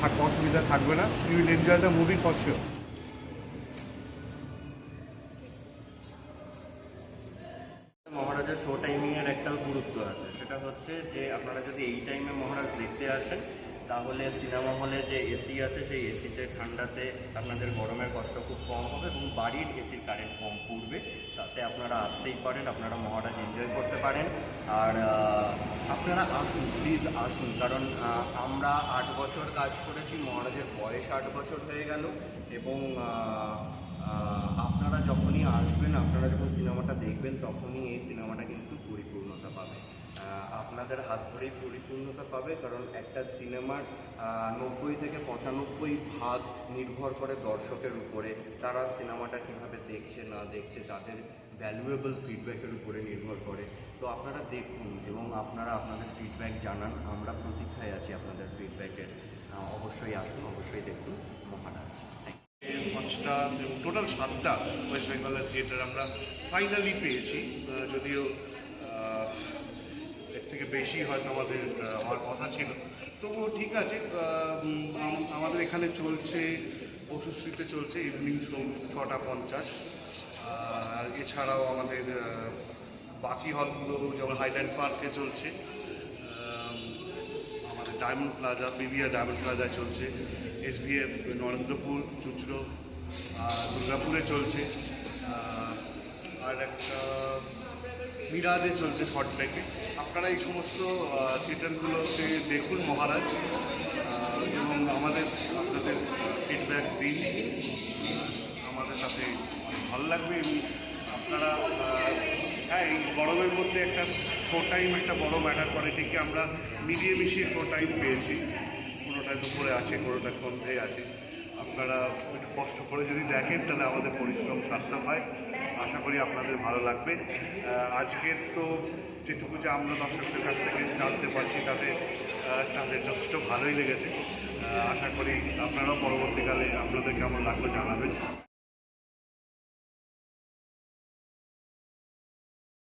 থাক, অসুবিধা থাকবে না। You will enjoy the movie for sure show টাইমিংয়ের একটা গুরুত্ব আছে। সেটা হচ্ছে যে আপনারা যদি এই টাইমে মহারাজ দেখতে আসেন তাহলে সিনেমা হলে যে এসি আছে, সেই এসিতে ঠান্ডাতে আপনাদের গরমের কষ্ট খুব কম হবে এবং বাড়ির এসির কারেন্ট কম পড়বে। তাতে আপনারা আসতেই পারেন, আপনারা মহারাজ এনজয় করতে পারেন। আর আপনারা আসুন প্লিজ আসুন। কারণ আমরা আট বছর কাজ করেছি, মহারাজের বয়স আট বছর হয়ে গেল এবং আপনারা যখনই আসবেন, আপনারা যখন সিনেমাটা দেখবেন, তখনই এই সিনেমাটা কিন্তু পরিপূর্ণতা পাবে আপনাদের হাত ধরেই পরিপূর্ণতা পাবে, কারণ একটা সিনেমার নব্বই থেকে পঁচানব্বই ভাগ নির্ভর করে দর্শকের উপরে। তারা সিনেমাটা কীভাবে দেখছে, না দেখছে, তাদের ভ্যালুয়েবল ফিডব্যাকের উপরে নির্ভর করে। তো আপনারা দেখুন এবং আপনারা আপনাদের ফিডব্যাক জানান। আমরা প্রতীক্ষায় আছি আপনাদের ফিডব্যাকের অবশ্যই আসুন, অবশ্যই দেখুন। মহারাজ পাঁচটা এবং টোটাল সাতটা ওয়েস্ট বেঙ্গলের থিয়েটার আমরা ফাইনালি পেয়েছি। যদিও থেকে বেশি হয়তো আমাদের হওয়ার কথা ছিল। তবুও ঠিক আছে আমাদের এখানে চলছে পশুশ্রীতে চলছে ইভিনিং শো ছটা পঞ্চাশ। আর এছাড়াও আমাদের বাকি হলগুলো যেমন হাইল্যান্ড পার্কে চলছে আমাদের ডায়মন্ড প্লাজা বিবিআর ডায়মন্ড প্লাজায় চলছে এসবিএফ নরেন্দ্রপুর চুচড়ো আর দুর্গাপুরে চলছে আর একটা, মিরাজে চলছে শর্ট ব্যাকে আপনারা এই সমস্ত থিয়েটারগুলোতে দেখুন মহারাজ এবং আমাদের, আপনাদের ফিডব্যাক দিন। আমাদের সাথে ভালো লাগবে এবং আপনারা হ্যাঁ এই গরমের মধ্যে একটা শো টাইম একটা বড় ম্যাটার করে, ঠিকই আমরা মিলিয়ে মিশিয়ে শো টাইম পেয়েছি। কোনোটা দুপুরে আছে কোনোটা সন্ধ্যে আছে। আপনারা একটু কষ্ট করে যদি দেখেন, তাহলে আমাদের পরিশ্রম সার্থক হয়। আশা করি আপনাদের ভালো লাগবে। আজকের তো যেটুকু যে আমরা দর্শকদের কাছ থেকে জানতে পারছি, তাতে তাদের যথেষ্ট ভালোই লেগেছে। আশা করি আপনারাও পরবর্তীকালে আপনাদের কেমন লাগল জানাবেন।